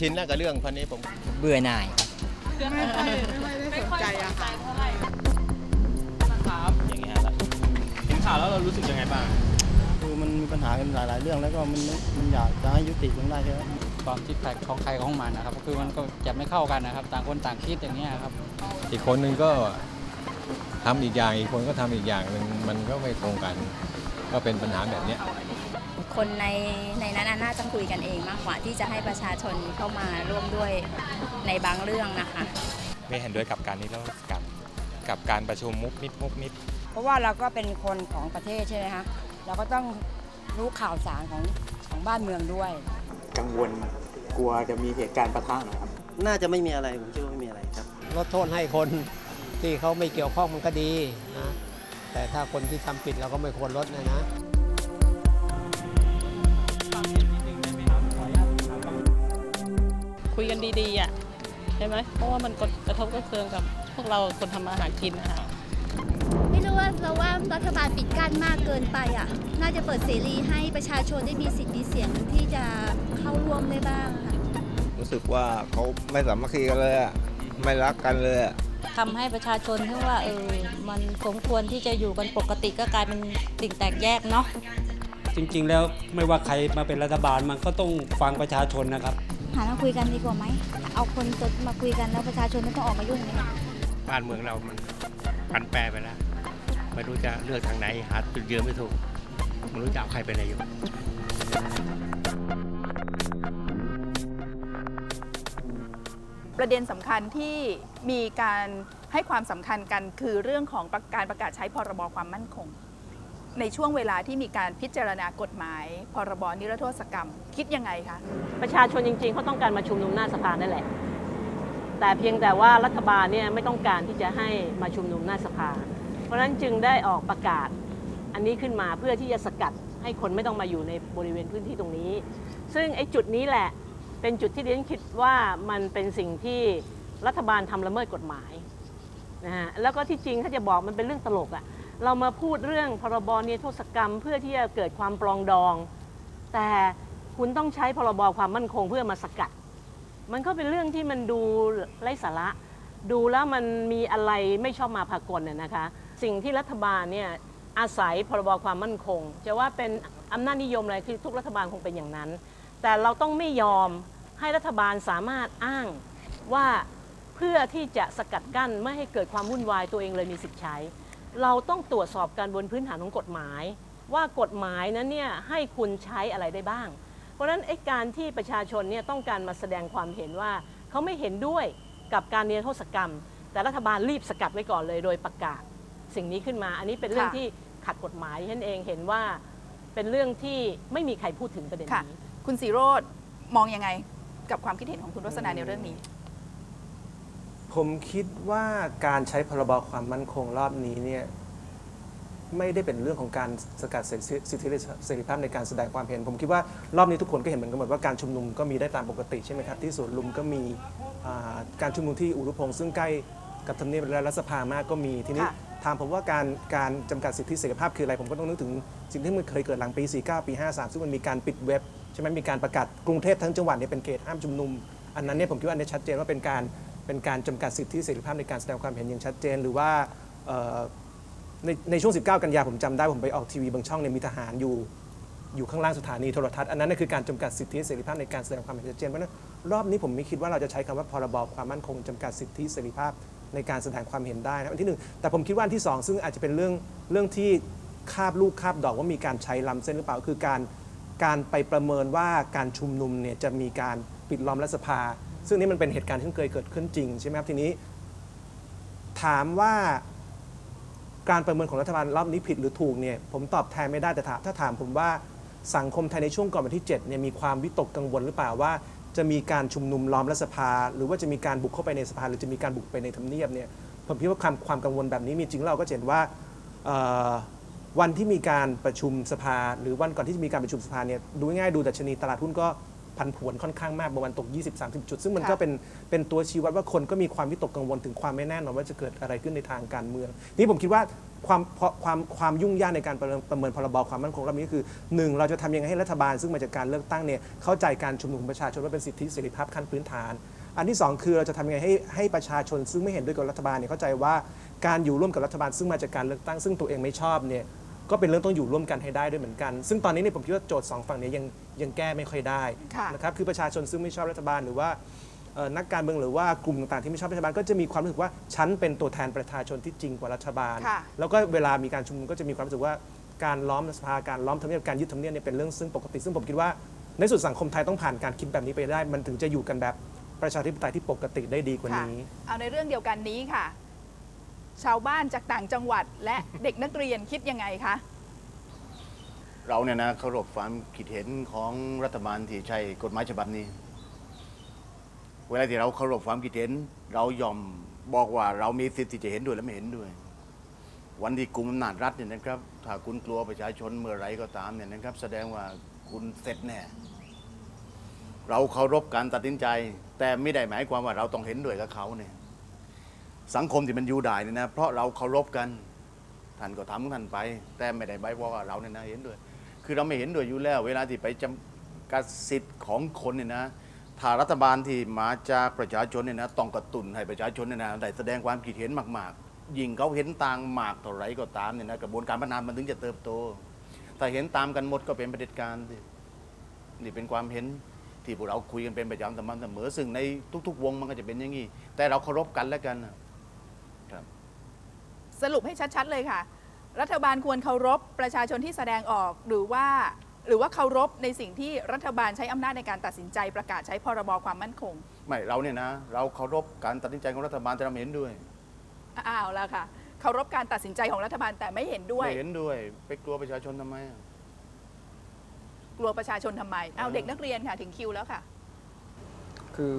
มันมันชินแล้วกับเรื่องพันนี้ผม เบื่อหน่ายครับไม่ค่อยไม่ค่อยได้สนใจอะค่ะครับอย่างเงี้ยครับเห็นข่าวแล้วเรารู้สึกยังไงบ้างคือมันมีปัญหากันหลายๆ เรื่องแล้วก็มันมันอยากจะให้ยุติลงได้แค่นั้นความคิดแปลกของใครของมันนะครับคือมันก็จะไม่เข้ากันนะครับ ต่างคนต่างคิดอย่างเงี้ยครับ อีกคนหนึ่งก็ทำอีกอย่างอีกคนก็ทำอีกอย่างหนึ่งมันก็ไม่ตรงกัน ก็เป็นปัญหาแบบเนี้ย คนในในนั้นน่ะน่าจะคุยกันเองมากกว่าที่จะให้ประชาชนเข้ามาร่วมด้วยในบางเรื่องนะคะ ไม่เห็นด้วยกับการนิรโทษกรรมกับการประชุมมุกมิดมุกมิดเพราะว่าเราก็เป็นคนของประเทศใช่ไหมคะเราก็ต้องรู้ข่าวสารของของบ้านเมืองด้วย กังวลกลัวจะมีเหตุการณ์ประทะนะครับ น่าจะไม่มีอะไรผมคิดว่าไม่มีอะไรครับลดโทษให้คนที่เขาไม่เกี่ยวข้องมันก็ดีนะแต่ถ้าคนที่ทำผิดเราก็ไม่ควรลดนะนะ คุยกันดีๆอะใช่ไหมเพราะว่ามันกระทบกระเทือนกับพวกเราคนทำมาหากินนะคะไม่รู้ว่าเราว่ารัฐบาลปิดกั้นมากเกินไปอะ น่าจะเปิดเสรีให้ประชาชนได้มีสิทธิ์มีเสียงที่จะเข้าร่วมได้บ้างค่ะรู้สึกว่าเขาไม่สามัคคีกันเลยอะไม่รักกันเลยอะทำให้ประชาชนที่ว่าเออมันสมควรที่จะอยู่กันปกติก็กลายเป็นสิ่งแตกแยกเนาะจริงๆแล้วไม่ว่าใครมาเป็นรัฐบาลมันก็ต้องฟังประชาชนนะครับ หาทางคุยกันดีกว่าไหม เอาคนจดมาคุยกันแล้วประชาชนไม่ต้องออกมายุ่งเลยบ้านเมืองเรามันปันแปรไปแล้ว ไม่รู้จะเลือกทางไหนหาจุดยืนไม่ถูกไม่รู้จะเอาใครเป็นนายกประเด็นสำคัญที่มีการให้ความสำคัญกันคือเรื่องของประการประกาศใช้พรบความมั่นคง ในช่วงเวลาที่มีการพิจารณากฎหมาย พรบนิรโทษกรรม คิดยังไงคะ ประชาชนจริงๆเขาต้องการมาชุมนุมหน้าสภานั่นแหละ แต่เพียงแต่ว่ารัฐบาลเนี่ยไม่ต้องการที่จะให้มาชุมนุมหน้าสภา เพราะฉะนั้นจึงได้ออกประกาศอันนี้ขึ้นมาเพื่อที่จะสกัดให้คนไม่ต้องมาอยู่ในบริเวณพื้นที่ตรงนี้ ซึ่งไอ้จุดนี้แหละเป็นจุดที่ดิฉันคิดว่ามันเป็นสิ่งที่รัฐบาลทำละเมิดกฎหมายนะฮะแล้วก็ที่จริงถ้าจะบอกมันเป็นเรื่องตลกอะ เรามาพูดเรื่องพรบนิรโทษกรรม เพื่อที่จะเกิดความปรองดอง แต่คุณต้องใช้พรบความมั่นคงเพื่อมาสกัด มันก็เป็นเรื่องที่มันดูไร้สาระ ดูแล้วมันมีอะไรไม่ชอบมาพากลน่ะนะคะ สิ่งที่รัฐบาลเนี่ยอาศัยพรบความมั่นคง จะว่าเป็นอำนาจนิยมอะไรคือทุกรัฐบาลคงเป็นอย่างนั้น แต่เราต้องไม่ยอมให้รัฐบาลสามารถอ้างว่าเพื่อที่จะสกัดกั้นไม่ให้เกิดความวุ่นวายตัวเองเลยมีสิทธิ์ใช้ เราต้องตรวจสอบการบนพื้นฐานของกฎหมาย ว่ากฎหมายนั้นเนี่ยให้คุณใช้อะไรได้บ้าง เพราะฉะนั้นไอ้การที่ประชาชนเนี่ยต้องการมาแสดงความเห็นว่าเขาไม่เห็นด้วยกับการเนรโทษกรรม แต่รัฐบาลรีบสกัดไว้ก่อนเลยโดยประกาศ สิ่งนี้ขึ้นมาอันนี้เป็นเรื่องที่ขัดกฎหมายฉันเองเห็นว่าเป็นเรื่องที่ไม่มีใครพูดถึงประเด็นนี้คุณสีโรดมองยังไงกับความคิดเห็นของคุณรสนาในเรื่องนี้ ผมคิดว่าการใช้พรบความมั่นคงรอบนี้เนี่ยไม่ได้เป็นเรื่องของการสกัดเสรีสิทธิเสรีภาพในการแสดงความเห็น ผมคิดว่ารอบนี้ทุกคนก็เห็นเหมือนกันหมดว่าการชุมนุมก็มีได้ตามปกติใช่ไหมครับที่สวนลุมก็มีอ่าการชุมนุมที่อุรุพงศ์ซึ่งใกล้กับทำเนียบและรัฐสภามากก็มีทีนี้ค่ะถามผมว่าการการจำกัดสิทธิเสรีภาพคืออะไร ผมก็ต้องนึกถึงสิ่งที่มันเคยเกิดหลังปี 49 ปี 53 ซึ่งมันมีการปิดเว็บใช่ไหมมีการประกาศกรุงเทพทั้งจังหวัดเนี่ยเป็นเขตห้ามชุมนุม อันนั้นเนี่ยผมคิดว่าอันนี้ชัดเจนว่าเป็นการ เป็นการจำกัดสิทธิเสรีภาพในการแสดงความเห็นอย่างชัดเจน หรือว่าในในช่วง 19 กันยาผมจำได้ผมไปออกทีวีบางช่องเนี่ยมีทหารอยู่อยู่ข้างล่างสถานีโทรทัศน์อันนั้นนะคือการจำกัดสิทธิเสรีภาพในการแสดงความเห็นชัดเจนเพราะฉะนั้นรอบนี้ผมไม่คิดว่าเราจะใช้คำว่าพรบความมั่นคงจำกัดสิทธิเสรีภาพในการแสดงความเห็นได้นะอันที่หนึ่งแต่ผมคิดว่าอันที่สองซึ่งอาจจะเป็นเรื่องเรื่องที่คาบลูกคาบดอกว่ามีการใช้ล้ำเส้นหรือเปล่าคือการการไปประเมินว่าการชุมนุมเนี่ยจะมีการปิดล้อมรัฐสภา ซึ่งนี่มันเป็นเหตุการณ์ที่เคยเกิดขึ้นจริงใช่ไหมครับทีนี้ ถามว่าการประเมินของรัฐบาลรอบนี้ผิดหรือถูกเนี่ยผมตอบแทนไม่ได้แต่ถ้าถามผมว่าสังคมไทยในช่วงก่อนวันที่7เนี่ยมีความวิตกกังวลหรือเปล่าว่า จะมีการชุมนุมล้อมรัฐสภา หรือว่าจะมีการบุกเข้าไปในสภา หรือจะมีการบุกไปในทำเนียบเนี่ยผมคิดว่าความความกังวลแบบนี้มีจริงเราก็เห็นว่าวันที่มีการประชุมสภา หรือวันก่อนที่จะมีการประชุมสภาเนี่ยดูง่ายดูดัชนีตลาดหุ้นก็ ผันผวนค่อนข้างมากบางวันตก 20-30 จุด ซึ่งมันก็ค่ะเป็นเป็นตัวชี้วัดว่าคนก็มีความวิตกกังวลถึงความไม่แน่นอนว่าจะเกิดอะไรขึ้นในทางการเมือง นี่ผมคิดว่าความความความยุ่งยากในการประเมินประเมินพรบความมั่นคงรอบนี้คือหนึ่งเราจะทำยังไงให้รัฐบาล ซึ่งมาจากการเลือกตั้งเนี่ยเข้าใจการชุมนุมของประชาชนว่าเป็นสิทธิเสรีภาพขั้นพื้นฐาน อันที่สองคือเราจะทำยังไงให้ให้ประชาชนซึ่งไม่เห็นด้วยกับรัฐบาลเนี่ยเข้าใจว่าการอยู่ร่วมกับรัฐบาลซึ่งมาจากการเลือกตั้งซึ่งตัวเองไม่ชอบเนี่ย ก็เป็นเรื่องต้องอยู่ร่วมกันให้ได้ด้วยเหมือนกัน ซึ่งตอนนี้เนี่ยผมคิดว่าโจทย์สองฝั่งเนี้ยังยังแก้ไม่ค่อยได้ค่ะนะครับคือประชาชนซึ่งไม่ชอบรัฐบาลหรือว่าเอ่อนักการเมืองหรือว่ากลุ่มต่างๆที่ไม่ชอบรัฐบาลก็จะมีความรู้สึกว่าฉันเป็นตัวแทนประชาชนที่จริงกว่ารัฐบาลค่ะแล้วก็เวลามีการชุมนุมก็จะมีความรู้สึกว่าการล้อมสภาการล้อมทำเนียบการยึดทำเนียบเนี่ยเป็นเรื่องซึ่งปกติ ซึ่งผมคิดว่าในสุดสังคมไทยต้องผ่านการคิดแบบนี้ไปได้ มันถึงจะอยู่กันแบบประชาธิปไตยที่ปกติได้ดีกว่าค่ะนี้ เอาในเรื่องเดียวกันนี้ค่ะ ชาวบ้านจากต่างจังหวัด และเด็กนักเรียนคิดยังไงคะเราเนี่ยนะเคารพความคิดเห็นของรัฐบาลที่ใช้กฎหมายฉบับนี้ เวลาที่เราเคารพความคิดเห็น เรายอมบอกว่าเรามีสิทธิ์ที่จะเห็นด้วยและไม่เห็นด้วย วันที่กลุ่มอำนาจรัฐเนี่ยนะครับ ถ้าคุณกลัวประชาชนเมื่อไรก็ตามเนี่ยนะครับ แสดงว่าคุณเสร็จแน่เราเคารพการตัดสินใจ แต่ไม่ได้หมายความว่าเราต้องเห็นด้วยกับเขาเนี่ย สังคมที่มันอยู่ได้เนี่ยนะ เพราะเราเคารพกันท่านก็ทำของท่านไป แต่ไม่ได้ใบบอกว่าเราเนี่ยนะเห็นด้วย คือเราไม่เห็นด้วยอยู่แล้ว เวลาที่ไปจำกัดสิทธิ์ของคนเนี่ยนะถ้ารัฐบาลที่มาจากประชาชนเนี่ยนะต้องกระตุ้นให้ประชาชนเนี่ยนะได้แสดงความคิดเห็นมากๆ ยิ่งเขาเห็นต่างมากเท่าไรก็ตามเนี่ยนะกระบวนการพัฒนามันถึงจะเติบโตถ้าเห็นตามกันหมดก็เป็นประเด็จการสินี่เป็นความเห็นที่พวกเราคุยกันเป็นประจำสม่ำเสมอ ซึ่งในทุก ๆ วงมันก็จะเป็นอย่างนี้แต่เราเคารพกันแล้วกันนะ สรุปให้ชัดๆเลยค่ะ รัฐบาลควรเคารพประชาชนที่แสดงออกหรือว่าหรือว่าเคารพในสิ่งที่รัฐบาลใช้อำนาจในการตัดสินใจประกาศใช้พรบความมั่นคง ไม่เราเนี่ยนะ เราเคารพการตัดสินใจของรัฐบาลแต่เราไม่เห็นด้วยอ้าวแล้วค่ะเคารพการตัดสินใจของรัฐบาลแต่ไม่เห็นด้วย ไม่เห็นด้วย ไปกลัวประชาชนทำไมอะกลัวประชาชนทำไมเอาเด็กนักเรียนค่ะถึงคิวแล้วค่ะ คือ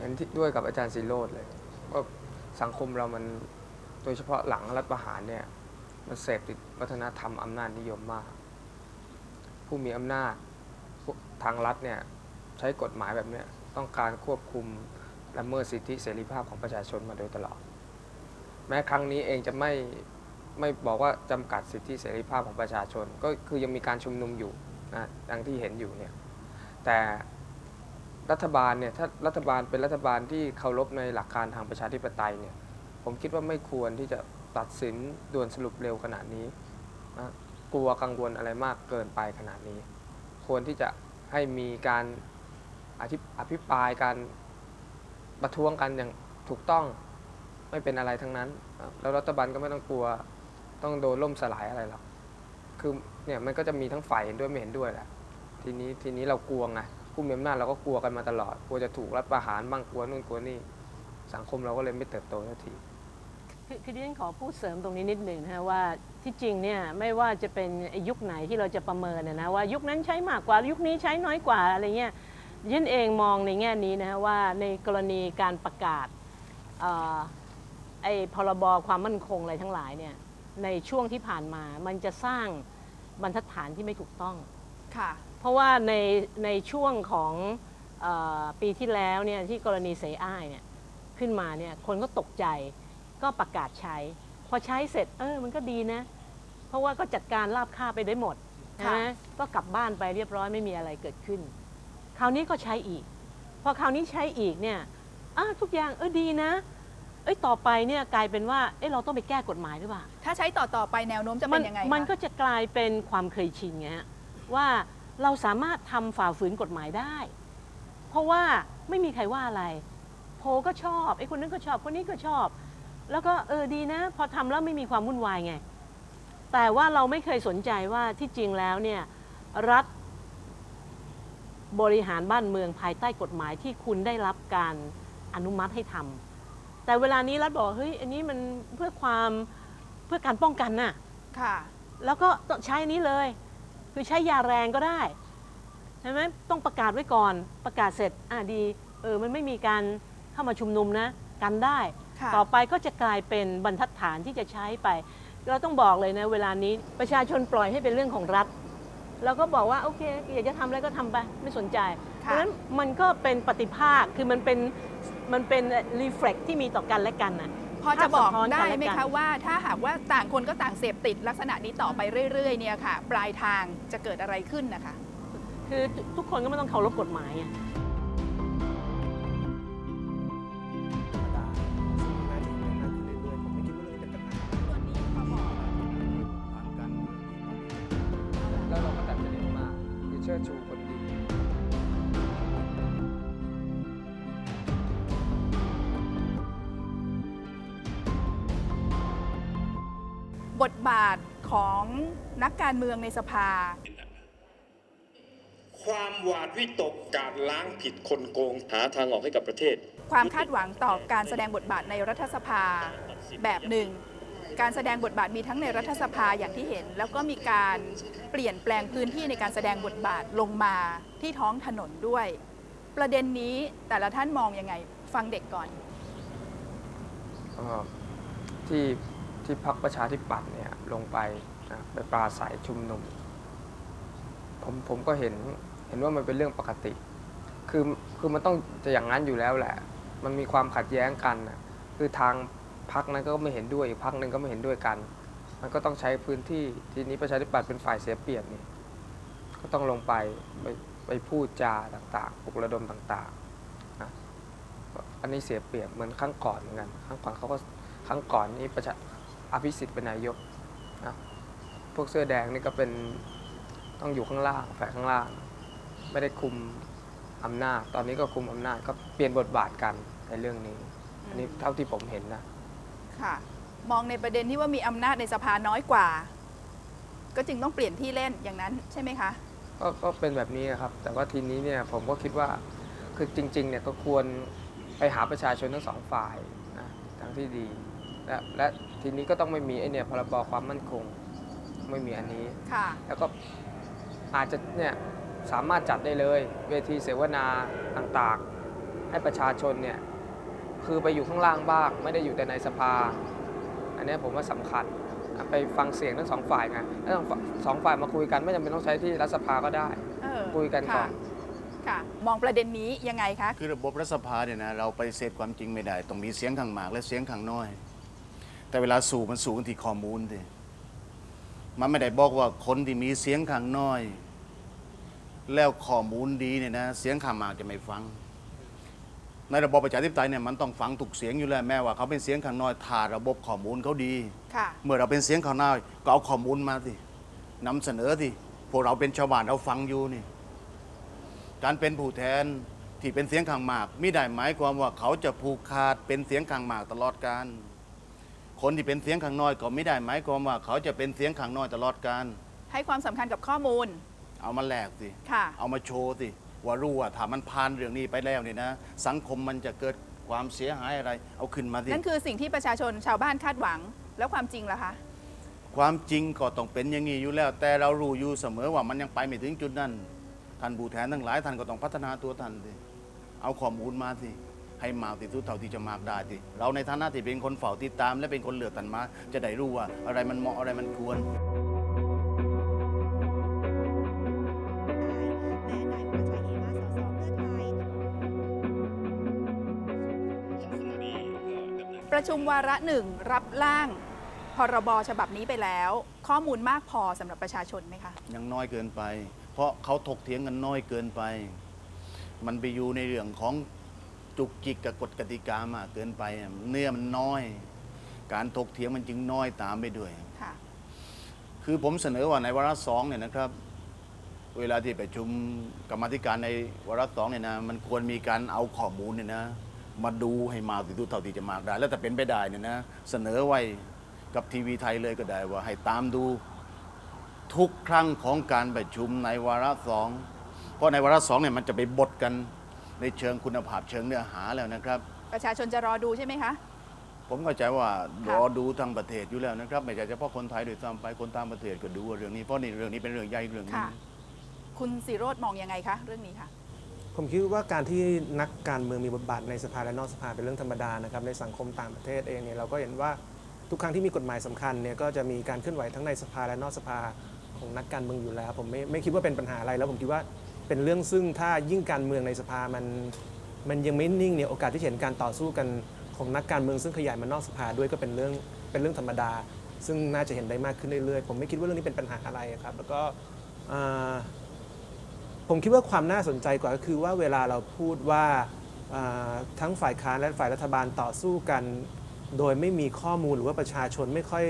เห็นที่ด้วยกับอาจารย์สิโรดเลยว่าสังคมเรามัน โดยเฉพาะหลังรัฐประหารเนี่ยมันเสพติดวัฒนธรรมอำนาจนิยมมาก ผู้มีอำนาจทางรัฐเนี่ยใช้กฎหมายแบบเนี้ยต้องการควบคุมละเมิดสิทธิเสรีภาพของประชาชนมาโดยตลอด แม้ครั้งนี้เองจะไม่ไม่บอกว่าจำกัดสิทธิเสรีภาพของประชาชน ก็คือยังมีการชุมนุมอยู่นะดังที่เห็นอยู่เนี่ยแต่รัฐบาลเนี่ยถ้ารัฐบาลเป็นรัฐบาลที่เคารพในหลักการทางประชาธิปไตยเนี่ย ผมคิดว่าไม่ควรที่จะตัดสินด่วนสรุปเร็วขนาดนี้นะกลัวกังวลอะไรมากเกินไปขนาดนี้ ควรที่จะให้มีการอธิอภิปรายการประท้วงกันอย่างถูกต้องไม่เป็นอะไรทั้งนั้น แล้วรัฐบาลก็ไม่ต้องกลัวต้องโดนล่มสลายอะไรหรอกคือเนี่ยมันก็จะมีทั้งฝ่ายเห็นด้วยไม่เห็นด้วยแหละทีนี้ทีนี้เรากลัวไงผู้มีอำนาจเราก็กลัวกันมาตลอดกลัวจะถูกรัฐประหารบ้างกลัวนู่นกลัวนี่สังคมเราก็เลยไม่เติบโตสักที คือคือดิฉันขอพูดเสริมตรงนี้นิดหนึ่งนะฮะว่าที่จริงเนี่ยไม่ว่าจะเป็นยุคไหนที่เราจะประเมินนะนะว่ายุคนั้นใช้มากกว่ายุคนี้ใช้น้อยกว่าอะไรเงี้ยดิฉันเองมองในแง่นี้นะฮะว่าในกรณีการประกาศเอ่อไอ้พรบความมั่นคงอะไรทั้งหลายเนี่ยในช่วงที่ผ่านมามันจะสร้างบรรทัดฐานที่ไม่ถูกต้องค่ะเพราะว่าในในช่วงของเออปีที่แล้วเนี่ยที่กรณีเสยอ้ายเนี่ยขึ้นมาเนี่ยคนก็ตกใจ ก็ประกาศใช้ พอใช้เสร็จเออมันก็ดีนะ เพราะว่าก็จัดการราบค่าบไปได้หมดค่ะนะก็กลับบ้านไปเรียบร้อยไม่มีอะไรเกิดขึ้น คราวนี้ก็ใช้อีก พอคราวนี้ใช้อีกเนี่ยอะทุกอย่างเออดีนะเอ้ยต่อไปเนี่ยกลายเป็นว่าเอ้ยเราต้องไปแก้กฎหมายหรือเปล่า ถ้าใช้ต่อต่อไปแนวโน้มจะเป็นยังไง มันคะก็จะกลายเป็นความเคยชินไงฮะว่าเราสามารถทำฝ่าฝืนกฎหมายได้ เพราะว่าไม่มีใครว่าอะไร โพลก็ชอบไอ้คนนั้นก็ชอบคนนี้ก็ชอบ แล้วก็เออดีนะ พอทำแล้วไม่มีความวุ่นวายไง แต่ว่าเราไม่เคยสนใจว่าที่จริงแล้วเนี่ยรัฐบริหารบ้านเมืองภายใต้กฎหมายที่คุณได้รับการอนุมัติให้ทำแต่เวลานี้รัฐบอกเฮ้ยอันนี้มันเพื่อความเพื่อการป้องกันน่ะค่ะ แล้วก็ต้องใช้อันนี้เลย คือใช้ยาแรงก็ได้ใช่ไหมต้องประกาศไว้ก่อนประกาศเสร็จอะดีเออมันไม่มีการเข้ามาชุมนุมนะกันได้ค่ะ ต่อไปก็จะกลายเป็นบรรทัดฐานที่จะใช้ไป เราต้องบอกเลยนะเวลานี้ประชาชนปล่อยให้เป็นเรื่องของรัฐแล้วก็บอกว่าโอเคอยากจะทำอะไรก็ทำไปไม่สนใจ เพค่ะราะฉะนั้นมันก็เป็นปฏิภาคคือมันเป็นมันเป็นรีเฟล็กที่มีต่อกันและกันน่ะพพอจะบอกภาพสะท้อนได้กันและไหมกัคะนว่าถ้าหากว่าต่างคนก็ต่างเสพติดลักษณะนี้ต่อไปเรื่อยๆเนี่ยค่ะ ปลายทางจะเกิดอะไรขึ้นนะคะ คือทุกคนก็ไม่ต้องเคารพกฎหมาย ของนักการเมืองในสภา ความหวาดวิตกการล้างผิดคนโกงหาทางออกให้กับประเทศ ความคาดหวังต่อการแสดงบทบาทในรัฐสภาแบบหนึ่ง การแสดงบทบาทมีทั้งในรัฐสภาอย่างที่เห็น แล้วก็มีการเปลี่ยนแปลงพื้นที่ในการแสดงบทบาทลงมาที่ท้องถนนด้วย ประเด็นนี้แต่ละท่านมองยังไง ฟังเด็กก่อนเอ่อที่ที่พักประชาธิปัตย์เนี่ย ลงไปนะไปปราศัยชุมนุม ผมผมก็เห็นเห็นว่ามันเป็นเรื่องปกติ คือคือมันต้องจะอย่างนั้นอยู่แล้วแหละ มันมีความขัดแย้งกันนะคือทางพักนั้นก็ไม่เห็นด้วยอีกพักหนึ่งก็ไม่เห็นด้วยกัน มันก็ต้องใช้พื้นที่ทีนี้ประชาธิปัตย์เป็นฝ่ายเสียเปรียบนี่ก็ต้องลงไปไปไปพูดจาต่างๆปลุกระดมต่างๆนะอันนี้เสียเปรียบเหมือนครั้งก่อนเหมือนกันครั้งก่อนเขาก็ครั้งก่อนนี้ประชาอภิสิทธิ์เป็นนายก พวกเสื้อแดงนี่ก็เป็นต้องอยู่ข้างล่างแฝงข้างล่าง ไม่ได้คุมอำนาจ ตอนนี้ก็คุมอำนาจก็เปลี่ยนบทบาทกันในเรื่องนี้ อันนี้เท่าที่ผมเห็นนะ ค่ะ มองในประเด็นที่ว่ามีอำนาจในสภาน้อยกว่า ก็จึงต้องเปลี่ยนที่เล่นอย่างนั้นใช่ไหมคะก็ก็เป็นแบบนี้ครับ แต่ว่าทีนี้เนี่ยผมก็คิดว่าคือจริงๆเนี่ยก็ควรไปหาประชาชนทั้งสองฝ่ายนะทางที่ดี และและทีนี้ก็ต้องไม่มีไอเนี่ยพรบความมั่นคง ไม่มีอันนี้ ค่ะ แล้วก็อาจจะเนี่ยสามารถจัดได้เลยเวทีเสวนาต่างๆ ให้ประชาชนเนี่ยคือไปอยู่ข้างล่างบ้างไม่ได้อยู่แต่ในสภา อันเนี้ยผมว่าสำคัญไปฟังเสียงทั้งสองฝ่ายไงแล้วทั้งสองฝ่ายมาคุยกันไม่จำเป็นต้องใช้ที่รัฐสภาก็ได้เออคุยกันก่อนค่ะค่ะมองประเด็นนี้ยังไงคะคือระบบรัฐสภาเนี่ยนะเราไปเสพความจริงไม่ได้ ต้องมีเสียงข้างมากและเสียงข้างน้อย แต่เวลาสู่มันสู่กันที่ข้อมูลสิ มันไม่ได้บอกว่าคนที่มีเสียงข้างน้อย แล้วข้อมูลดีเนี่ยนะเสียงข้างมากจะไม่ฟัง ในระบบประชาธิปไตยเนี่ยมันต้องฟังทุกเสียงอยู่แล้วแม้ว่าเขาเป็นเสียงข้างน้อยถ้าระบบข้อมูลเขาดี ค่ะเมื่อเราเป็นเสียงข้างน้อยก็เอาข้อมูลมาสินำเสนอสิพวกเราเป็นชาวบ้านเราฟังอยู่นี่ การเป็นผู้แทนที่เป็นเสียงข้างมากไม่ได้หมายความว่าเขาจะผูกขาดเป็นเสียงข้างมากตลอดการ คนที่เป็นเสียงข้างน้อยก็ไม่ได้หมายความว่าเขาจะเป็นเสียงข้างน้อยตลอดการ ให้ความสำคัญกับข้อมูล เอามาแลกสิ ค่ะ เอามาโชว์สิ ว่ารู้ว่าถ้ามันผ่านเรื่องนี้ไปแล้วเนี่ยนะ สังคมมันจะเกิดความเสียหายอะไร เอาขึ้นมาสิ นั่นคือสิ่งที่ประชาชนชาวบ้านคาดหวัง แล้วความจริงล่ะคะ ความจริงก็ต้องเป็นอย่างนี้อยู่แล้ว แต่เรารู้อยู่เสมอว่ามันยังไปไม่ถึงจุดนั้นท่านผู้แทนทั้งหลายท่านก็ต้องพัฒนาตัวท่านสิเอาข้อมูลมาสิ ให้มากที่สุดเท่าที่จะมากได้สิเราในฐานะที่เป็นคนเฝ้าติดตาม และเป็นคนเลือกท่านมา จะได้รู้ว่าอะไรมันเหมาะอะไรมันควรประชุมวาระหนึ่งรับร่างพรบฉบับนี้ไปแล้ว ข้อมูลมากพอสำหรับประชาชนไหมคะ ยังน้อยเกินไป เพราะเขาถกเถียงกันน้อยเกินไป มันไปอยู่ในเรื่องของ จุกจิกกับกฎกติกามากเกินไปอะเนื้อมันน้อย การถกเถียงมันจึงน้อยตามไปด้วย ค่ะ คือผมเสนอว่าในวาระสองเนี่ยนะครับ เวลาที่ประชุมกรรมาธิการในวาระสองเนี่ยนะมันควรมีการเอาข้อมูลเนี่ยนะ มาดูให้มากที่สุดเท่าที่จะมากได้ แล้วแต่เป็นไปได้เนี่ยนะเสนอไว้กับทีวีไทยเลยก็ได้ว่า ให้ตามดูทุกครั้งของการประชุมในวาระสองเพราะในวาระสองเนี่ยมันจะไปบดกัน ในเชิงคุณภาพเชิงเนื้อหาแล้วนะครับ ประชาชนจะรอดูใช่ไหมคะ ผมเข้าใจว่าค่ะรอดูทางประเทศอยู่แล้วนะครับ ไม่ใช่เฉพาะคนไทยโดยซ้ำไปคนต่างประเทศก็ดูว่าเรื่องนี้เพราะนี่เรื่องนี้เป็นเรื่องใหญ่เรื่องหนึงค่ะ คุณสีโรดมองยังไงคะเรื่องนี้ค่ะ ผมคิดว่าการที่นักการเมืองมีบทบาทในสภาและนอกสภาเป็นเรื่องธรรมดานะครับในสังคมต่างประเทศเองเนี่ยเราก็เห็นว่าทุกครั้งที่มีกฎหมายสำคัญเนี่ยก็จะมีการเคลื่อนไหวทั้งในสภาและนอกสภาของนักการเมืองอยู่แล้ว ผมไม่ไม่คิดว่าเป็นปัญหาอะไรแล้วผมคิดว่า เป็นเรื่องซึ่งถ้ายิ่งการเมืองในสภามันมันยังไม่นิ่งเนี่ยโอกาสที่เห็นการต่อสู้กันของนักการเมืองซึ่งขยายมานอกสภาด้วยก็เป็นเรื่องเป็นเรื่องธรรมดา ซึ่งน่าจะเห็นได้มากขึ้นเรื่อยๆ ผมไม่คิดว่าเรื่องนี้เป็นปัญหาอะไรครับ แล้วก็ผมคิดว่าความน่าสนใจกว่าก็คือว่าเวลาเราพูดว่าทั้งฝ่ายค้านและฝ่ายรัฐบาลต่อสู้กัน โดยไม่มีข้อมูลหรือว่าประชาชนไม่ค่อย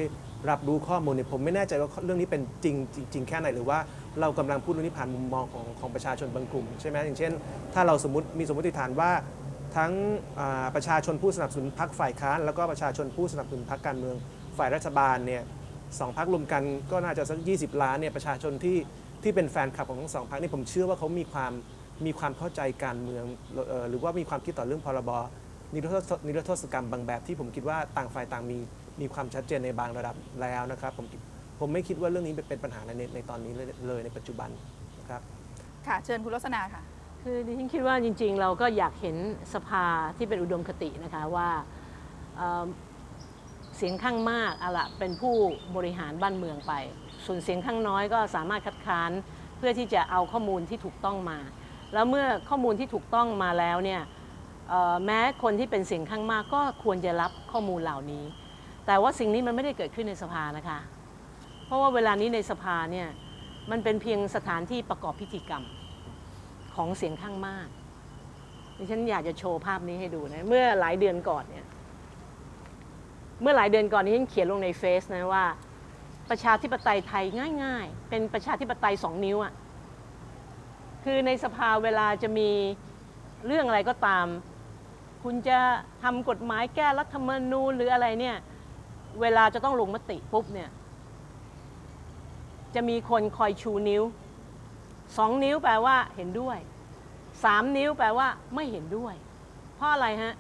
รับรู้ข้อมูลเนี่ยผมไม่แน่ใจว่าเรื่องนี้เป็นจริงจริงแค่ไหนหรือว่าเรากำลังพูดเรื่องนี้ผ่านมุมมองของของประชาชนบางกลุ่มใช่ไหมอย่างเช่น ถ้าเราสมมติมีสมมติฐานว่าทั้งประชาชนผู้สนับสนุนพรรคฝ่ายค้าน แล้วก็ประชาชนผู้สนับสนุนพรรคการเมืองฝ่ายรัฐบาลเนี่ยสองพรรครวมกันก็น่าจะสัก 20 ล้านเนี่ยประชาชนที่ที่เป็นแฟนคลับของทั้งสองพรรคนี่ผมเชื่อว่าเขามีความมีความเข้าใจการเมืองหรือว่ามีความคิดต่อเรื่องพรบนิรโทษนิรโทษกรรมบางแบบที่ผมคิดว่าต่างฝ่ายต่างมี มีความชัดเจนในบางระดับแล้วนะครับ ผมคิดผมไม่คิดว่าเรื่องนี้เป็นเป็นปัญหาในในในตอนนี้เลยเลยในปัจจุบันนะครับค่ะเชิญคุณลักษณาค่ะ คือดิฉันคิดว่าจริง ๆ เราก็อยากเห็นสภาที่เป็นอุดมคตินะคะว่าเอ่อเสียงข้างมากอะละเป็นผู้บริหารบ้านเมืองไป ส่วนเสียงข้างน้อยก็สามารถคัดค้านเพื่อที่จะเอาข้อมูลที่ถูกต้องมา แล้วเมื่อข้อมูลที่ถูกต้องมาแล้วเนี่ยเอ่อแม้คนที่เป็นเสียงข้างมากก็ควรจะรับข้อมูลเหล่านี้ แต่ว่าสิ่งนี้มันไม่ได้เกิดขึ้นในสภานะคะ เพราะว่าเวลานี้ในสภาเนี่ยมันเป็นเพียงสถานที่ประกอบพิธีกรรมของเสียงข้างมากดิฉันอยากจะโชว์ภาพนี้ให้ดูนะเมื่อหลายเดือนก่อนเนี่ยเมื่อหลายเดือนก่อนนี้ฉันเขียนลงในเฟซนะว่า ประชาธิปไตยไทยง่าย ๆ เป็นประชาธิปไตยสองนิ้วอะ่ะคือในสภาเวลาจะมีเรื่องอะไรก็ตาม คุณจะทำกฎหมายแก้รัฐธรรมนูญหรืออะไรเนี่ย เวลาจะต้องลงมติปุ๊บเนี่ยจะมีคนคอยชูนิ้วสองนิ้วแปลว่าเห็นด้วยสามนิ้วแปลว่าไม่เห็นด้วย เพราะอะไรฮะ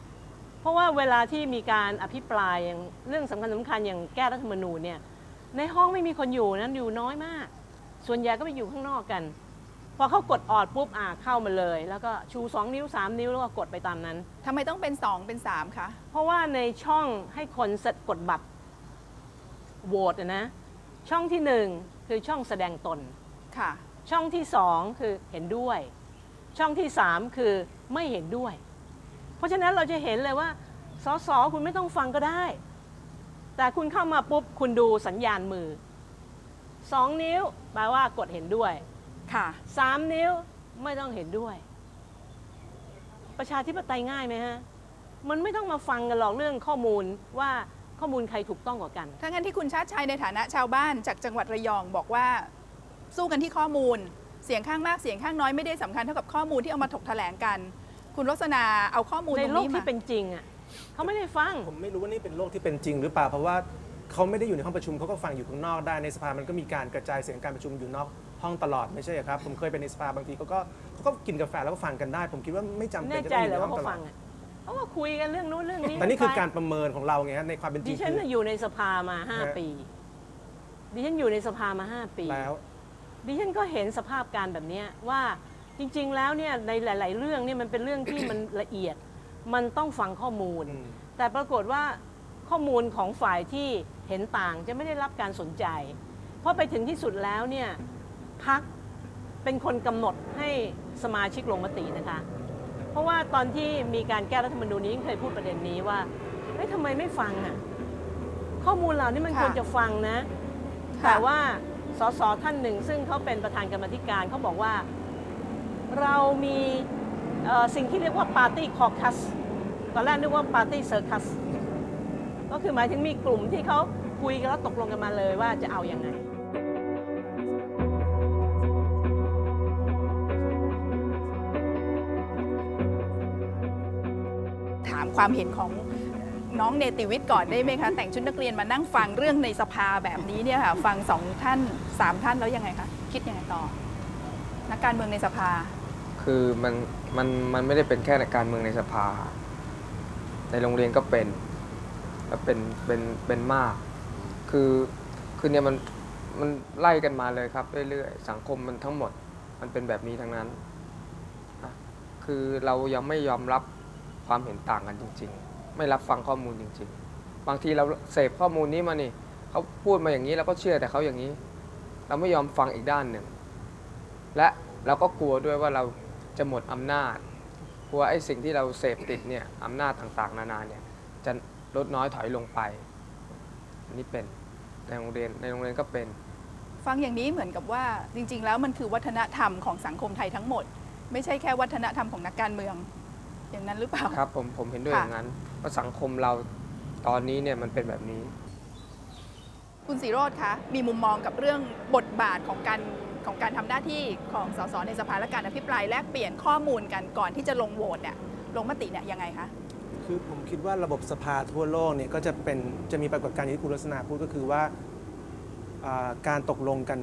เพราะว่าเวลาที่มีการอภิปรายอย่างเรื่องสำคัญสำคัญอย่างแก้รัฐธรรมนูญเนี่ยในห้องไม่มีคนอยู่นั้นอยู่น้อยมาก ส่วนใหญ่ก็ไปอยู่ข้างนอกกัน พอเขากดออดปุ๊บอ่าเข้ามาเลย แล้วก็ชูสองนิ้วสามนิ้วแล้วก็กดไปตามนั้น ทำไมต้องเป็น 2 เป็น 3 คะ เพราะว่าในช่องให้คนเสร็จกดบัตร โหวตอะนะช่องที่หนึ่งคือช่องแสดงตน ค่ะ ช่องที่สองคือเห็นด้วย ช่องที่สามคือไม่เห็นด้วย เพราะฉะนั้นเราจะเห็นเลยว่าสสคุณไม่ต้องฟังก็ได้ แต่คุณเข้ามาปุ๊บคุณดูสัญญาณมือสองนิ้วแปลว่ากดเห็นด้วย ค่ะสามนิ้วไม่ต้องเห็นด้วย ประชาธิปไตยง่ายไหมฮะ มันไม่ต้องมาฟังกันหรอกเรื่องข้อมูลว่า ข้อมูลใครถูกต้องกว่ากันถ้างั้นที่คุณชาติชัยในฐานะชาวบ้านจากจังหวัดระยองบอกว่า สู้กันที่ข้อมูล เสียงข้างมากเสียงข้างน้อยไม่ได้สำคัญเท่ากับข้อมูลที่เอามาถกแถลงกัน คุณรสนาเอาข้อมูลในตรงโลกนี้ที่มาเป็นจริงอะเขาไม่ได้ฟัง ผมไม่รู้ว่านี่เป็นโลกที่เป็นจริงหรือเปล่า เพราะว่าเขาไม่ได้อยู่ในห้องประชุมเขาก็ฟังอยู่ข้างนอกได้ในสภามันก็มีการกระจายเสียงการประชุมอยู่นอกห้องตลอดไม่ใช่เหรอครับ ผมเคยไปในสภาบางทีเขาก็เขาก็กินกาแฟแล้วก็ฟังกันได้ ผมคิดว่าไม่จำเป็แน่นจะใจต้องอยู่เลในยห้ว่าองเขาตลอฟัดงอะ เขาก็คุยกันเรื่องนู้นเรื่องนี้แต่นี่คือไปการประเมินของเราไงฮะในความเป็นจริดิงฉันคือน่ะอยู่ในสภามาห้าฮะปี ดิฉันอยู่ในสภามาห้าปี แล้วดิฉันก็เห็นสภาพการแบบเนี้ยว่าจริง ๆ แล้วเนี่ยในหลาย ๆ เรื่องเนี่ยมันเป็นเรื่องที่ มันละเอียด มันต้องฟังข้อมูล อืมแต่ปรากฏว่าข้อมูลของฝ่ายที่เห็นต่างจะไม่ได้รับการสนใจ เพราะไปถึงที่สุดแล้วเนี่ยพักเป็นคนกำหนดให้สมาชิกลงมตินะคะเพ ราะว่าตอนที่มีการแก้รัฐธรรมนูญนี้เคยพูดประเด็นนี้ว่าเฮ้ยทำไมไม่ฟังอะ ข้อมูลเหล่านี้มันค่ะควรจะฟังนะค่ะแต่ว่าสสท่านหนึ่ง ซึ่งเขาเป็นประธานกรรมาธิการเขาบอกว่าเรามีเอ่อสิ่งที่เรียกว่าปาร์ตี้คอคัสตอนแรกนึกว่าปาร์ตี้เซอร์คัสก็คือหมายถึงมีกลุ่มที่เขาคุยกันแล้วตกลงกันมาเลยว่าจะเอาอยัางไง ความเห็นของน้องเนติวิทย์ก่อนได้ไหมคะ แต่งชุดนักเรียนมานั่งฟังเรื่องในสภาแบบนี้เนี่ยค่ะ ฟังสองท่านสามท่านแล้วยังไงคะคิดยังไงต่อ นักการเมืองในสภา คือมันมันมันไม่ได้เป็นแค่ในกการเมืองในสภา ในโรงเรียนก็เป็นและเป็นเป็นเป็นมาก คือคือเนี่ยมันมันไล่กันมาเลยครับเรื่อยๆสังคมมันทั้งหมด มันเป็นแบบนี้ทั้งนั้น คือเรายังไม่ยอมรับ ความเห็นต่างกันจริง ๆ ไม่รับฟังข้อมูลจริง ๆ บางทีเราเสพข้อมูลนี้มานี่เขาพูดมาอย่างนี้เราก็เชื่อแต่เขาอย่างนี้ เราไม่ยอมฟังอีกด้านหนึ่ง และเราก็กลัวด้วยว่าเราจะหมดอำนาจ กลัวไอ้สิ่งที่เราเสพติดเนี่ยอำนาจต่างๆ นานาเนี่ยจะลดน้อยถอยลงไปอันนี้เป็นในโรงเรียนในโรงเรียนก็เป็น ฟังอย่างนี้เหมือนกับว่าจริง ๆ แล้วมันคือวัฒนธรรมของสังคมไทยทั้งหมด ไม่ใช่แค่วัฒนธรรมของนักการเมือง อย่างนั้นหรือเปล่า ครับผมผมเห็นด้วยค่ะอย่างนั้นว่าสังคมเราตอนนี้เนี่ยมันเป็นแบบนี้ คุณสีโรธคะมีมุมมองกับเรื่องบทบาทของการของการทำหน้าที่ของสสในสภาและการอภิปรายแลกเปลี่ยนข้อมูลกันก่อนที่จะลงโหวตเนี่ยลงมติเนี่ยยังไงคะคือผมคิดว่าระบบสภาทั่วโลกเนี่ยก็จะเป็นจะมีปรากฏการณ์อย่างที่คุณลักษณะพูดก็คือว่าอ่าการตกลงกัน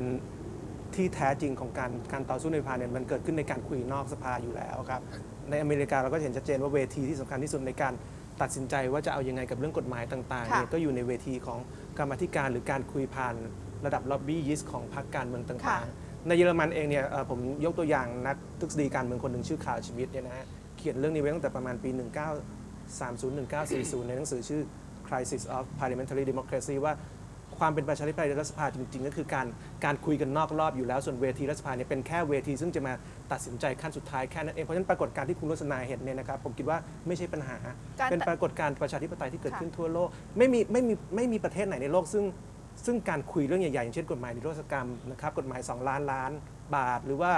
ที่แท้จริงของการการต่อสู้ในสภาเนี่ยมันเกิดขึ้นในการคุยนอกสภาอยู่แล้วครับ ในอเมริกาเราก็เห็นชัดเจนว่าเวทีที่สำคัญที่สุดในการตัดสินใจว่าจะเอายังไงกับเรื่องกฎหมายต่างๆเนี่ยค่ะก็อยู่ในเวทีของกรรมาธิการหรือการคุยผ่านระดับล็อบบี้ยิสของพรรคการเมืองต่างๆ ในเยอรมันเองเนี่ยเอ่อผมยกตัวอย่างนักทฤษฎีการเมืองคนหนึ่งชื่อคาร์ลชมิดเนี่ยนะฮะเขียนเรื่องนี้ไว้ตั้งแต่ประมาณปี 1930-1940 ในหนังสือชื่อ Crisis of Parliamentary Democracy ว่า ความเป็นประชาธิปไตยในรัฐสภาจริง ๆ ก็คือการการคุยกันนอกรอบอยู่แล้วส่วนเวทีรัฐสภาเนี่ยเป็นแค่เวที ซึ่งจะมาตัดสินใจขั้นสุดท้ายแค่นั้นเองเพราะฉะนั้นปรากฏการณ์ที่คุณรสนาเห็นเนี่ยนะครับผมคิดว่าไม่ใช่ปัญหา การเป็นปรากฏการณ์ประชาธิปไตยที่เกิดค่ะขึ้นทั่วโลกไม่มีไม่มีไม่มีประเทศไหนในโลกซึ่งซึ่งการคุยเรื่องใหญ่ๆอย่างเช่นกฎหมายนิรโทษกรรมนะครับกฎหมาย 2 ล้านล้านบาท หรือว่า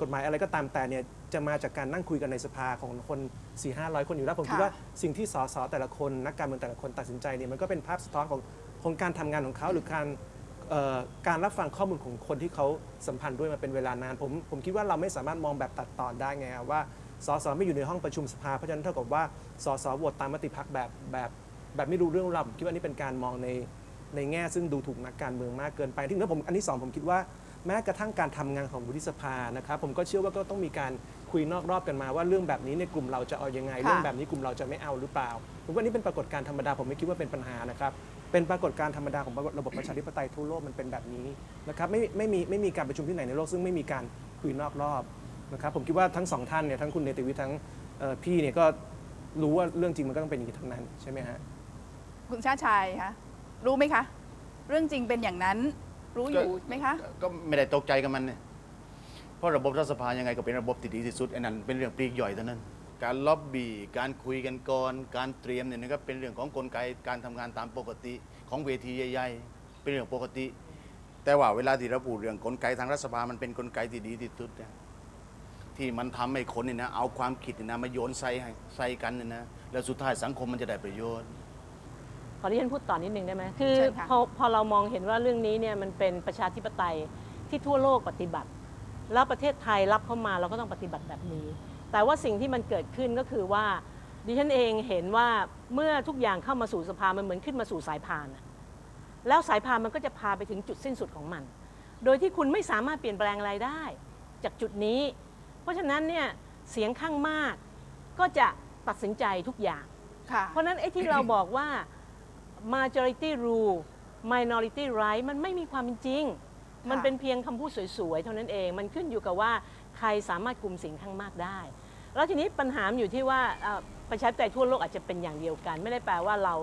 กฎหมายอะไรก็ตามแต่เนี่ยจะมาจากการนั่งคุยกันในสภาของคน 4 5 0 0 คนอยู่แล้ว ผมคิดค่ะว่าสิ่งที่สสแต่ละคน นักการเมืองแต่ละคนตัดสินใจเนี่ยมันก็เป็นภาพสะท้อนของ ของการทำงานของเขาหรือการการรับฟังข้อมูลของคนที่เขาสัมพันธ์ด้วยมาเป็นเวลานานผมผมคิดว่าเราไม่สามารถมองแบบตัดตอนได้ไงครับว่าสสไม่อยู่ในห้องประชุมสภาเพราะฉะนั้นเท่ากับว่าสสโหวตตามมติพักแบบแบบแบบไม่รู้เรื่องราวผมคิดว่านี่เป็นการมองในในแง่ซึ่งดูถูกนักการเมืองมากเกินไปที่นั้นผมอันที่สองผมคิดว่าแม้กระทั่งการทำงานของวุฒิสภานะครับผมก็เชื่อว่าก็ต้องมีการคุยนอกรอบกันมาว่าเรื่องแบบนี้ในกลุ่มเราจะเอายังไง เรื่องแบบนี้กลุ่มเราจะไม่เอาหรือเปล่าผมว่านี่เป็นปรากฏการณ์ธรรมดาผมไม่คิดว่าเป็นปัญหานะครับ เป็นปรากฏการณ์ธรรมดาของระบบประชาธิปไตยทั่วโลกมันเป็นแบบนี้นะครับไม่ไม่มีไม่มีการประชุมที่ไหนในโลกซึ่งไม่มีการคุยนอกรอบนะครับผมคิดว่าทั้งสองท่านเนี่ยทั้งคุณเนติวิทย์ทั้งเอ่อพี่เนี่ยก็รู้ว่าเรื่องจริงมันก็ต้องเป็นอย่างนี้ทั้งนั้นใช่ไหมฮะคุณชาติชายคะรู้ไหมคะ เรื่องจริงเป็นอย่างนั้นรู้อยู่ไหมคะ ก็ไม่ได้ตกใจกับมันเนี่ยเพราะระบบรัฐสภายังไงก็เป็นระบบที่ดีที่สุดไอ้นั่นเป็นเรื่องปลีกย่อยเท่านั้น การล็อบบี้การคุยกันก่อนการเตรียมเนี่ยนะครับเป็นเรื่องของกลไกการทำงานตามปกติของเวทีใหญ่ๆเป็นเรื่องปกติ แต่ว่าเวลาที่เราพูดเรื่องกลไกทางรัฐสภามันเป็นกลไกที่ดีที่สุดนะที่มันทำให้คนเนี่ยนะเอาความคิดเนี่ยนะมาโยนใส่ให้ใส่กันเนี่ยนะแล้วสุดท้ายสังคมมันจะได้ประโยชน์ขอที่ฉันพูดต่อนิดนึงได้ไหมคือเชิญค่ะพอพอเรามองเห็นว่าเรื่องนี้เนี่ยมันเป็นประชาธิปไตยที่ทั่วโลกปฏิบัติ แล้วประเทศไทยรับเข้ามาเราก็ต้องปฏิบัติแบบนี้ แต่ว่าสิ่งที่มันเกิดขึ้นก็คือว่าดิฉันเองเห็นว่าเมื่อทุกอย่างเข้ามาสู่สภามันเหมือนขึ้นมาสู่สายพานอะแล้วสายพานมันก็จะพาไปถึงจุดสิ้นสุดของมัน โดยที่คุณไม่สามารถเปลี่ยนแปลงอะไรได้ จากจุดนี้ เพราะฉะนั้นเนี่ยเสียงข้างมากก็จะตัดสินใจทุกอย่างค่ะเพราะฉะนั้นไอ้ที่เราบอกว่า majority rule minority right มันไม่มีความเป็นจริง มันเป็นเพียงคำพูดสวยๆ เท่านั้นเอง มันขึ้นอยู่กับว่า ใครสามารถกลุ่มเสียงข้างมากได้ แล้วทีนี้ปัญหามันอยู่ที่ว่าเอ่อประชาธิปไตยทั่วโลกอาจจะเป็นอย่างเดียวกัน ไม่ได้แปลว่าเรา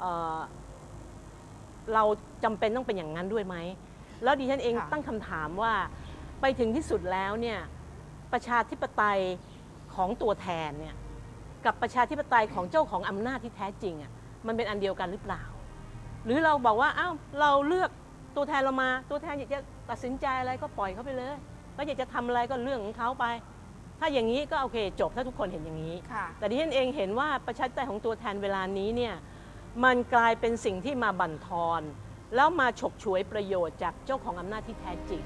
เอ่อเราจำเป็นต้องเป็นอย่างนั้นด้วยไหม แล้วดิฉันเองค่ะตั้งคำถามว่าไปถึงที่สุดแล้วเนี่ยประชาธิปไตยของตัวแทนเนี่ยกับประชาธิปไตยของเจ้าของอำนาจที่แท้จริงอะมันเป็นอันเดียวกันหรือเปล่า หรือเราบอกว่าอ้าวเราเลือกตัวแทนเรามาตัวแทนอยากจะตัดสินใจอะไรก็ปล่อยเขาไปเลย ก็อยากจะทำอะไรก็เรื่องของเขาไป ถ้าอย่างนี้ก็โอเคจบถ้าทุกคนเห็นอย่างนี้ค่ะแต่ดิฉันเองเห็นว่าประชาธิปไตยของตัวแทนเวลานี้เนี่ยมันกลายเป็นสิ่งที่มาบั่นทอน แล้วมาฉกฉวยประโยชน์จากเจ้าของอำนาจที่แท้จริง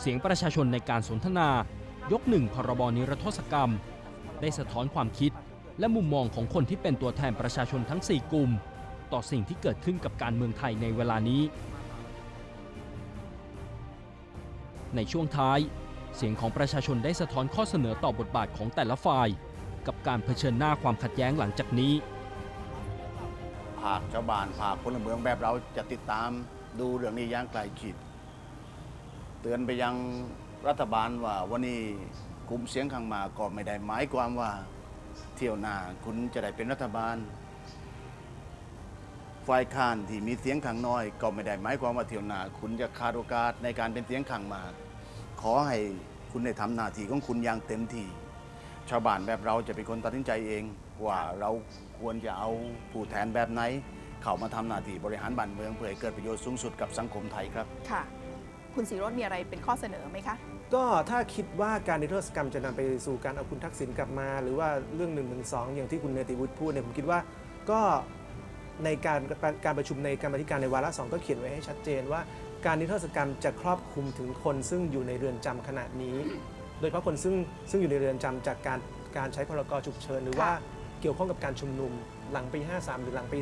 เสียงประชาชนในการสนทนา ยกหนึ่งพรบนิรโทษกรรม ได้สะท้อนความคิดและมุมมองของคนที่เป็นตัวแทนประชาชนทั้ง 4 กลุ่ม ต่อสิ่งที่เกิดขึ้นกับการเมืองไทยในเวลานี้ ในช่วงท้าย เสียงของประชาชนได้สะท้อนข้อเสนอต่อบทบาทของแต่ละฝ่าย กับการเผชิญหน้าความขัดแย้งหลังจากนี้ภาคชาวบ้านภาคพลเมืองแบบเราจะติดตามดูเรื่องนี้อย่างใกล้ชิด เตือนไปยังรัฐบาลว่าวันนี้กลุ่มเสียงข้างมากก็ไม่ได้หมายความว่าเที่ยวหน้าคุณจะได้เป็นรัฐบาล ฝ่ายค้านที่มีเสียงข้างน้อย ก็ไม่ได้หมายความว่าเที่ยวหน้าคุณจะขาดโอกาสในการเป็นเสียงข้างมาก ขอให้คุณได้ทำหน้าที่ของคุณอย่างเต็มที่ชาวบ้านแบบเราจะเป็นคนตัดสินใจเอง ว่าเราควรจะเอาผู้แทนแบบไหน เข้ามาทำหน้าที่บริหารบ้านเมืองเพื่อให้เกิดประโยชน์สูงสุดกับสังคมไทยครับค่ะ คุณสีโรจน์มีอะไรเป็นข้อเสนอไหมคะ ก็ถ้าคิดว่าการนิรโทษกรรมจะนำไปสู่การเอาคุณทักษิณกลับมา หรือว่าเรื่อง1นึอย่างที่คุณเนติวุฒิพูดเนี่ยผมคิดว่าก็ในการการประชุมในการบัธิการในวาระสองก็เขียนไว้ให้ชัดเจนว่า การนิรโทษกรรมจะครอบคลุมถึงคนซึ่งอยู่ในเรือนจำขณะนี้ โดยเฉพาะคนซึ่งซึ่งอยู่ในเรือนจำจากการการใช้พรกฉุกเฉินหรือว่าเกี่ยวข้องกับการชุมนุมหลังปี 53 หรือหลังปี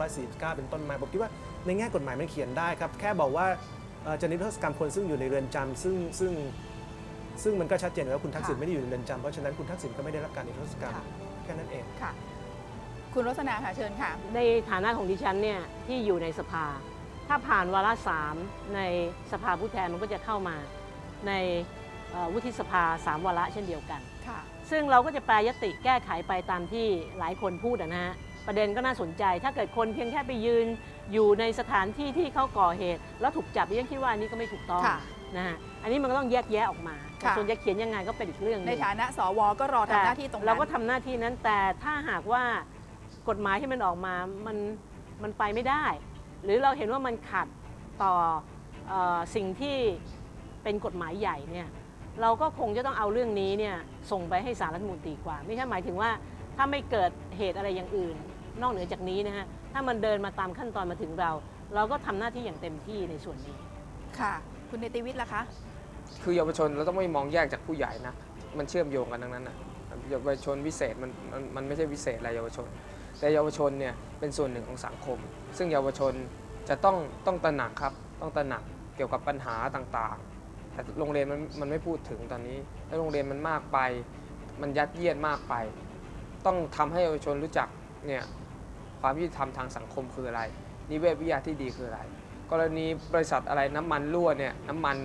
2549 เป็นต้นมาผมคิดว่าในแง่กฎหมายมันเขียนได้ครับ แค่บอกว่า จะนิรโทษกรรมคนซึ่งอยู่ในเรือนจำซึ่งซึ่งซึ่งมันก็ชัดเจนอยู่แล้วคุณทักษิณค่ะไม่ได้อยู่ในเรือนจำเพราะฉะนั้นคุณทักษิณก็ไม่ได้รับการนิรโทษกรรมค่ะแค่นั้นเองค่ะ คุณรสนาค่ะเชิญค่ะ ในฐานะของดิฉันเนี่ยที่อยู่ในสภา ถ้าผ่านวาระสามในสภาผู้แทนมันก็จะเข้ามาในเอ่อวุฒิสภาสามวาระเช่นเดียวกันค่ะซึ่งเราก็จะแปรยติแก้ไขไปตามที่หลายคนพูดอะนะฮะประเด็นก็น่าสนใจ ถ้าเกิดคนเพียงแค่ไปยืน อยู่ในสถานที่ที่เขาก่อเหตุ แล้วถูกจับดิฉันคิดว่าอันนี้ก็ไม่ถูกต้องค่ะนะฮะอันนี้มันก็ต้องแยกแยะออกมาค่ะ ส่วนจะเขียนยังไงก็เป็นอีกเรื่องหนึในงฐานะสวก็รอทำหน้าที่ตรงนั้น เราก็ทำหน้าที่นั้นแต่ถ้าหากว่ากฎหมายที่มันออกมามันมันไปไม่ได้ หรือเราเห็นว่ามันขัดต่อเออสิ่งที่เป็นกฎหมายใหญ่เนี่ยเราก็คงจะต้องเอาเรื่องนี้เนี่ยส่งไปให้สารรัฐธรรมนูญตีความไม่ใช่หมายถึงว่าถ้าไม่เกิดเหตุอะไรอย่างอื่น นอกเหนือจากนี้นะฮะถ้ามันเดินมาตามขั้นตอนมาถึงเรา เราก็ทำหน้าที่อย่างเต็มที่ในส่วนนี้ค่ะ คุณเนติวิทย์ล่ะคะ คือเยาวชนเราต้องไม่มองแยกจากผู้ใหญ่นะมันเชื่อมโยงกันทั้งนั้นนะเยาวชนวิเศษมันมันมันไม่ใช่วิเศษอะไรเยาวชน แต่เยาวชนเนี่ยเป็นส่วนหนึ่งของสังคม ซึ่งเยาวชนจะต้องต้องตระหนักครับต้องตระหนักเกี่ยวกับปัญหาต่างๆ แต่โรงเรียนมันมันไม่พูดถึงตอนนี้แล้วโรงเรียนมันมากไป มันยัดเยียดมากไป ต้องทำให้เยาวชนรู้จักเนี่ย ความยุติธรรมทางสังคมคืออะไร นิเวศวิทยาที่ดีคืออะไร กรณีบริษัทอะไรน้ำมันรั่วเนี่ยน้ำมัน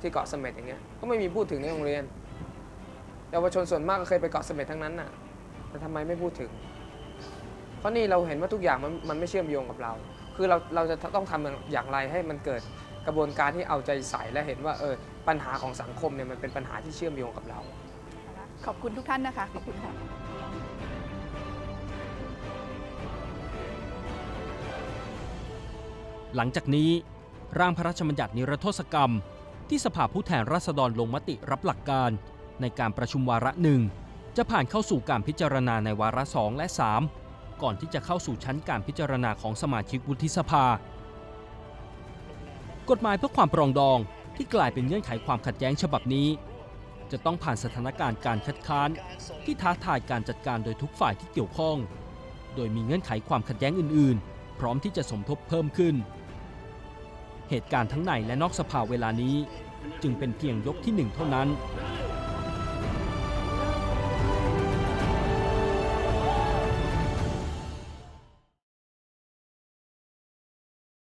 ที่เกาะเสม็ดอย่างเงี้ยก็ไม่มีพูดถึงในโรงเรียนเยาวชนส่วนมากก็เคยไปเกาะเสม็ดทั้งนั้นน่ะแต่ทำไมไม่พูดถึง เพราะนี่เราเห็นว่าทุกอย่างมันมันไม่เชื่อมโยงกับเรา คือเราเราจะต้องทำอย่างไรให้มันเกิดกระบวนการที่เอาใจใส่และเห็นว่าเออปัญหาของสังคมเนี่ยมันเป็นปัญหาที่เชื่อมโยงกับเรา ขอบคุณทุกท่านนะคะ ขอบคุณค่ะ หลังจากนี้ร่างพระราชบัญญัตินิรโทษกรรม ที่สภาผู้แทนราษฎรลงมติรับหลักการ ในการประชุมวาระหนึ่งจะผ่านเข้าสู่การพิจารณาในวาระสองและ 3 ก่อนที่จะเข้าสู่ชั้นการพิจารณาของสมาชิกวุฒิสภา กฎหมายเพื่อความปรองดองที่กลายเป็นเงื่อนไขความขัดแย้งฉบับนี้ จะต้องผ่านสถานการณ์การคัดค้าน ที่ท้าทายการจัดการโดยทุกฝ่ายที่เกี่ยวข้อง โดยมีเงื่อนไขความขัดแย้งอื่น ๆ พร้อมที่จะสมทบเพิ่มขึ้น เหตุการณ์ทั้งในและนอกสภาเวลานี้ จึงเป็นเพียงยกที่หนึ่งเท่านั้น